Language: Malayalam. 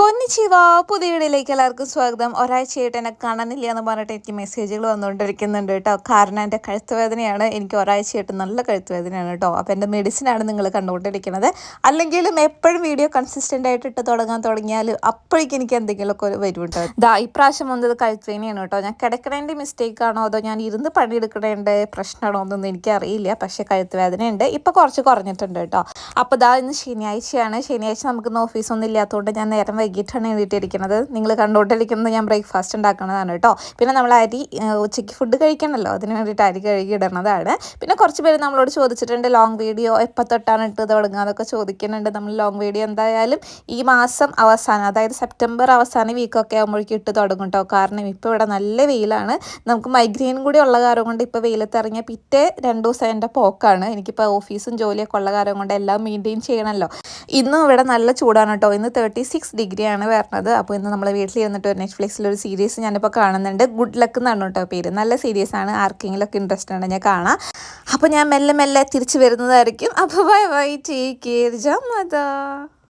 കൊന്നിച്ചിവ. പുതിയ വീഡിയോയിലേക്ക് എല്ലാവർക്കും സ്വാഗതം. ഒരാഴ്ചയായിട്ട് എന്നെ കാണുന്നില്ല എന്ന് പറഞ്ഞിട്ട് എനിക്ക് മെസ്സേജുകൾ വന്നുകൊണ്ടിരിക്കുന്നുണ്ട് കേട്ടോ. കാരണം എന്റെ കഴുത്ത് വേദനയാണ് എനിക്ക് ഒരാഴ്ചയായിട്ട് നല്ല കഴുത്ത് വേദനയാണ് കേട്ടോ. അപ്പോൾ എന്റെ മെഡിസിനാണ് നിങ്ങൾ കണ്ടുകൊണ്ടിരിക്കുന്നത്. അല്ലെങ്കിലും എപ്പോഴും വീഡിയോ കൺസിസ്റ്റന്റ് ആയിട്ട് ഇട്ട് തുടങ്ങാൻ തുടങ്ങിയാൽ അപ്പോഴേക്കും എനിക്ക് എന്തെങ്കിലുമൊക്കെ ഒരു കേട്ടോ. ദാ ഇപ്രാവശ്യം വന്നത് കഴുത്ത് വേദനയാണ് കേട്ടോ. ഞാൻ കിടക്കണേന്റെ മിസ്റ്റേക്ക് ആണോ അതോ ഞാൻ ഇരുന്ന് പണിയെടുക്കണേന്റെ പ്രശ്നമാണോ എന്നൊന്നും എനിക്കറിയില്ല. പക്ഷേ കഴുത്ത് വേദനയുണ്ട് ഇപ്പോൾ കുറച്ച് കുറഞ്ഞിട്ടുണ്ട് കേട്ടോ. അപ്പോൾ ദാ ഇന്ന് ശനിയാഴ്ചയാണ്. ശനിയാഴ്ച നമുക്കിന്ന് ഓഫീസൊന്നും ഇല്ലാത്തതുകൊണ്ട് ഞാൻ നേരം വൈകിട്ടാണ് എഴുതിയിട്ടിരിക്കുന്നത്. നിങ്ങൾ കണ്ടുകൊണ്ടിരിക്കുന്നത് ഞാൻ ബ്രേക്ക്ഫാസ്റ്റ് ഉണ്ടാക്കുന്നതാണ് കേട്ടോ. പിന്നെ നമ്മൾ അരി ഉച്ചയ്ക്ക് ഫുഡ് കഴിക്കണമല്ലോ അതിന് വേണ്ടിയിട്ട് അരി കഴുകി പിന്നെ കുറച്ച് പേര് നമ്മളോട് ചോദിച്ചിട്ടുണ്ട് ലോങ് വീഡിയോ എപ്പോൾ തൊട്ടാണ് ഇട്ട് തുടങ്ങുക അതൊക്കെ ചോദിക്കുന്നുണ്ട്. നമ്മൾ ലോങ് വീഡിയോ എന്തായാലും ഈ മാസം അവസാനം അതായത് സെപ്റ്റംബർ അവസാന വീക്കൊക്കെ ആകുമ്പോഴേക്കും ഇട്ട് തുടങ്ങും കേട്ടോ. കാരണം ഇപ്പോൾ ഇവിടെ നല്ല വെയിലാണ്. നമുക്ക് മൈഗ്രെയിൻ കൂടി ഉള്ള കാരണം കൊണ്ട് ഇപ്പോൾ വെയിലത്ത് ഇറങ്ങിയ പിറ്റേ രണ്ട് ദിവസം എന്റെ പോക്കാണ്. എനിക്കിപ്പോൾ ഓഫീസും ജോലിയൊക്കെ ഉള്ള കാരണം കൊണ്ട് എല്ലാം മെയിന്റെയിൻ ചെയ്യണമല്ലോ ഇന്നും ഇവിടെ നല്ല ചൂടാണ് കേട്ടോ. ഇന്ന് തേർട്ടി സിക്സ് ഡിഗ്രിയാണ് വരുന്നത് അപ്പോൾ ഇന്ന് നമ്മളെ വീട്ടിൽ ഇരുന്നിട്ട് ഒരു നെറ്റ്ഫ്ലിക്സിൽ ഒരു സീരീസ് ഞാനിപ്പോൾ കാണുന്നുണ്ട്. ഗുഡ് ലക്ക് എന്നാണ് കേട്ടോ പേര്. നല്ല സീരീസ് ആണ് ആർക്കെങ്കിലൊക്കെ ഇൻട്രസ്റ്റ് ഉണ്ടെങ്കിൽ കാണാം. അപ്പോൾ ഞാൻ മെല്ലെ മെല്ലെ തിരിച്ചു വരുന്നതായിരിക്കും. അപ്പോൾ ബൈ ബൈ. Take care. ജാ